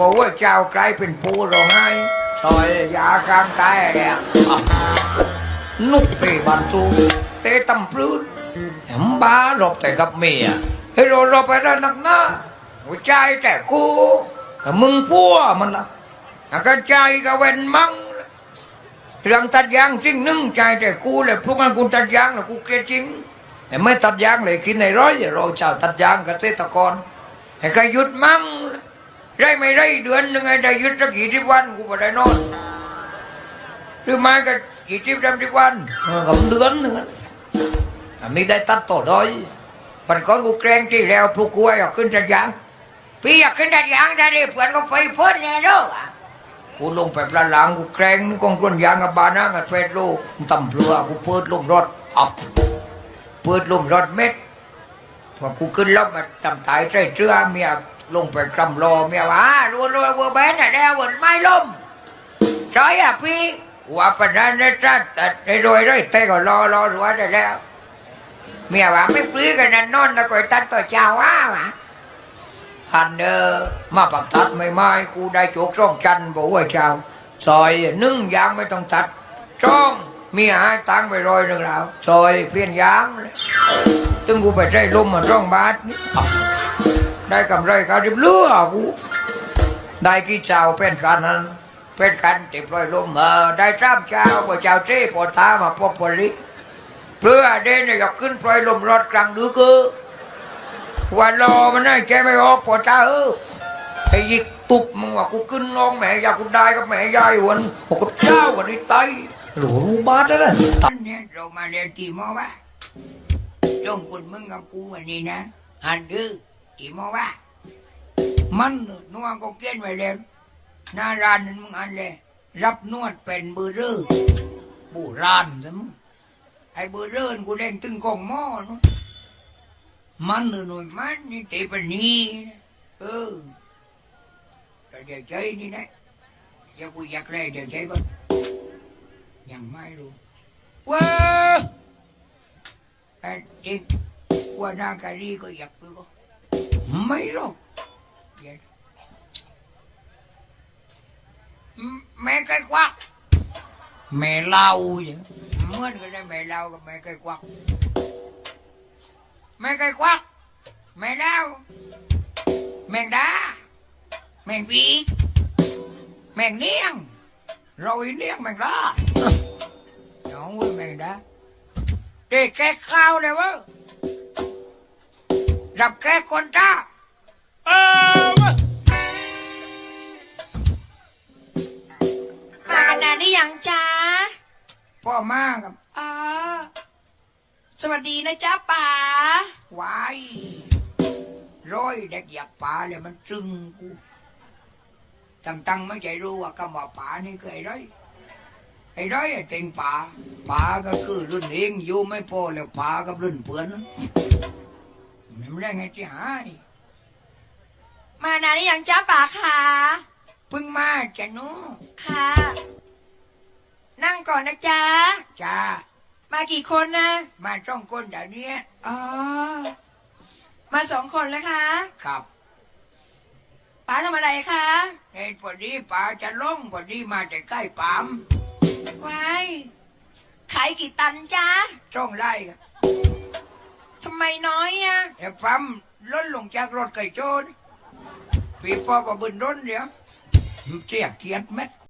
เพราะว่าเจ้ากลายเป็นผู้ร้องไห้ซอยยากลางตายแล้วอะนุกเปบันตูเตะตำพลื้นแหมบ้ารบแต่กับเมียให้เรารบไปได้นักหน้าหัวใจแต่กูแต่มึงพัวมันละแล้วก็ใจก็เว้นมั่งเรื่องตัดยางจริงนึ่งใจแต่กูเลยพวกนั้นกูตัดยางแล้วกูเกลียดจริงแต่ไม่ตัดยางเลยกินในร้อยเราเจ้าตัดยางเกษตรกรให้ก็หยุดมั่ง ได้ไม่ได้เดือนหนึ่งไงได้ยุดสักกี่สิบวันกูไม่ได้นอนหรือไม่ก็กี่สิบสามสิบวันเออกับเดือนหนึ่งอะอะไม่ได้ตัดต่อด้อยวันก่อนกูแกล้งที่แล้วพวกกูอยากขึ้นตัดยางพี่อยากขึ้นตัดยางได้เลยเพื่อนก็ไปเพิ่นแน่เด้อกูลงไปปลาหลังกูแกรงกองกลนยางกับบานากับเฟดโลกตำเรือกูเปิดลมรถอับเปิดลมรถเม็ดพอกูขึ้นรถมาตำตายใส่เสื้อเมีย ลงไปกำรอเมียว่ารัวรัววัวแบนอะแล้ววนไม่ล้มใช่อะพี่ว่าปนันนะจ๊ะแต่ได้รวยด้วยแต่ก็รอรอรัวได้แล้ว เมียว่าไม่ปลื้กันนั่นนอนตะกอยตัดต่อเจ้าว่าวะฮันเดอร์มาปักตัดไม่ไม้กูได้โจกช่องจันบอกว่าเจ้าซอยนึ่งยางไม่ต้องตัดช่องมีหายตังไปรอยหนึ่งแล้วซอยเปลี่ยนยางเลยตึงกูไปใช้ลมมาร่องบาทนี่อ้ ได้กำไรเขาริบเลือกูได้กี่เจ้าเป็นกันนั้นเป็นกันติดลอยลมเออได้สามเจ้าพอเจ้าเจ้พอตามาพบปริเพื่อเดนเนี่ยอยากขึ้นปล่อยลมรถกลางดึกวันรอมันน่าแกไม่ออกปวดตาเออไอ้ยิกตุบมึงว่ากูขึ้นน้องแม่ยากกูได้กับแม่ยายวันหกเจ้าวันนี้ตายหลูบาดแล้วตันนี่ยเรามาเรียนกี่โมงวะจงคุณมึงกับกูวันนี้นะฮันดื้อ กี่โมงวะมันนัวก็เกี้ยนไว้แล้วหน้าร้านนั้นมึงอันเลยรับนวดเป็นเบอร์เรอร์บูร้านซะมึงไอ้เบอร์เรอร์กูเล่นตึงกองหม้อนะมันหน่อยมันนี่ตีเป็นนี่เออแต่เดี๋ยวใจนี่นะเดี๋ยวกูอยากได้เดี๋ยวใจก่อนยังไม่รู้ว้าไอ้จริงว่านาการีก็อยากรู้ไม่รู้เดี๋ยวแม่ไก่ ควักแม่เล่าอย่างเหมือนกันเลยแม่เล่ากับแม่ไก่ควักแม่ไก่ควักแม่ด มากันนานได้ยังจ้าพ่อมากับอ๋อสวัสดีนะจ้าป๋าควายร้อยเด็กอยากป่าเลยมันจึงกูตั้งตั้งๆไม่ใจรู้ว่าคำว่าป่านี่คือไอ้ไรไอ้ไรไอ้เต็งป่าป่าก็คือรุ่นเองอยู่ไม่พอแล้วป่ากับรุ่นเพื่อนมันไม่ได้ไงที่หายมานานได้ยังจ้าป๋าค่ะเพิ่งมาจะหนูค่ะ นั่งก่อนนะจ๊ะ จ้า มากี่คนนะ มาจ้องก้นเดี๋ยวนี้อ๋อ มาสองคนแล้วคะ ครับป๋าทำอะไรคะไอ้พอดีป่าจะลงพอดีมาแต่ใกล้ปามว้ายขายกี่ตันจ้าจ้องไล่ครับทำไมน้อยอะแต่ปั๊มล้นลงจากรถไก่โจรพี่พ่อก็บึนร้นเดี๋ยวเสียเกียรติเม็ด